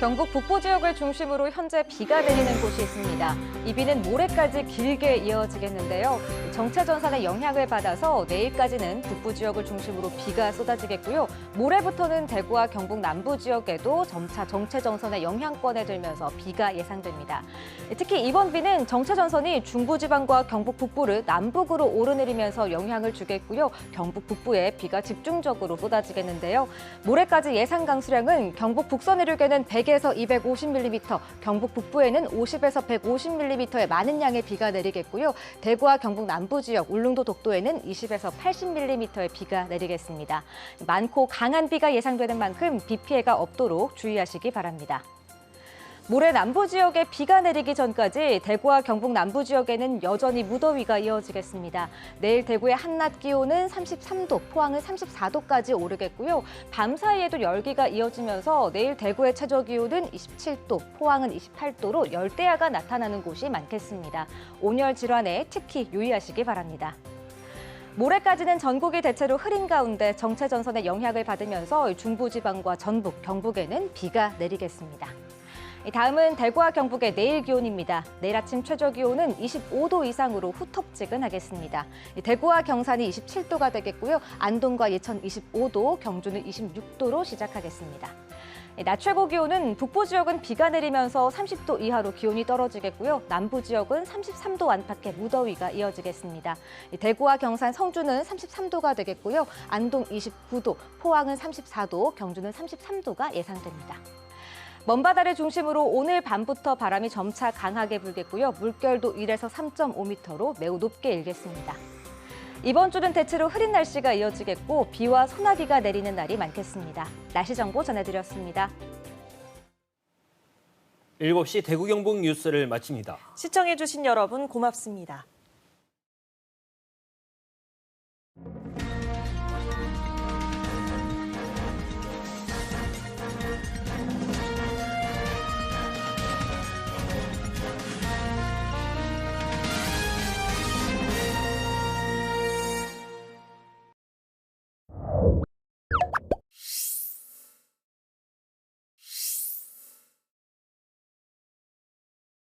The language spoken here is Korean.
경북 북부 지역을 중심으로 현재 비가 내리는 곳이 있습니다. 이 비는 모레까지 길게 이어지겠는데요. 정체 전선의 영향을 받아서 내일까지는 북부 지역을 중심으로 비가 쏟아지겠고요. 모레부터는 대구와 경북 남부 지역에도 점차 정체 전선의 영향권에 들면서 비가 예상됩니다. 특히 이번 비는 정체 전선이 중부 지방과 경북 북부를 남북으로 오르내리면서 영향을 주겠고요. 경북 북부에 비가 집중적으로 쏟아지겠는데요. 모레까지 예상 강수량은 경북 북서 내륙에는 100에서 250mm, 경북 북부에는 50에서 150mm의 많은 양의 비가 내리겠고요. 대구와 경북 남부 지역, 울릉도 독도에는 20에서 80mm의 비가 내리겠습니다. 많고 강한 비가 예상되는 만큼 비 피해가 없도록 주의하시기 바랍니다. 모레 남부 지역에 비가 내리기 전까지 대구와 경북 남부 지역에는 여전히 무더위가 이어지겠습니다. 내일 대구의 한낮 기온은 33도, 포항은 34도까지 오르겠고요. 밤 사이에도 열기가 이어지면서 내일 대구의 최저 기온은 27도, 포항은 28도로 열대야가 나타나는 곳이 많겠습니다. 온열 질환에 특히 유의하시기 바랍니다. 모레까지는 전국이 대체로 흐린 가운데 정체 전선의 영향을 받으면서 중부지방과 전북, 경북에는 비가 내리겠습니다. 다음은 대구와 경북의 내일 기온입니다. 내일 아침 최저 기온은 25도 이상으로 후텁지근하겠습니다. 대구와 경산이 27도가 되겠고요. 안동과 예천 25도, 경주는 26도로 시작하겠습니다. 낮 최고 기온은 북부 지역은 비가 내리면서 30도 이하로 기온이 떨어지겠고요. 남부 지역은 33도 안팎의 무더위가 이어지겠습니다. 대구와 경산, 성주는 33도가 되겠고요. 안동 29도, 포항은 34도, 경주는 33도가 예상됩니다. 먼바다를 중심으로 오늘 밤부터 바람이 점차 강하게 불겠고요. 물결도 1에서 3.5m로 매우 높게 일겠습니다. 이번 주는 대체로 흐린 날씨가 이어지겠고 비와 소나기가 내리는 날이 많겠습니다. 날씨 정보 전해드렸습니다. 7시 대구경북 뉴스를 마칩니다. 시청해주신 여러분 고맙습니다.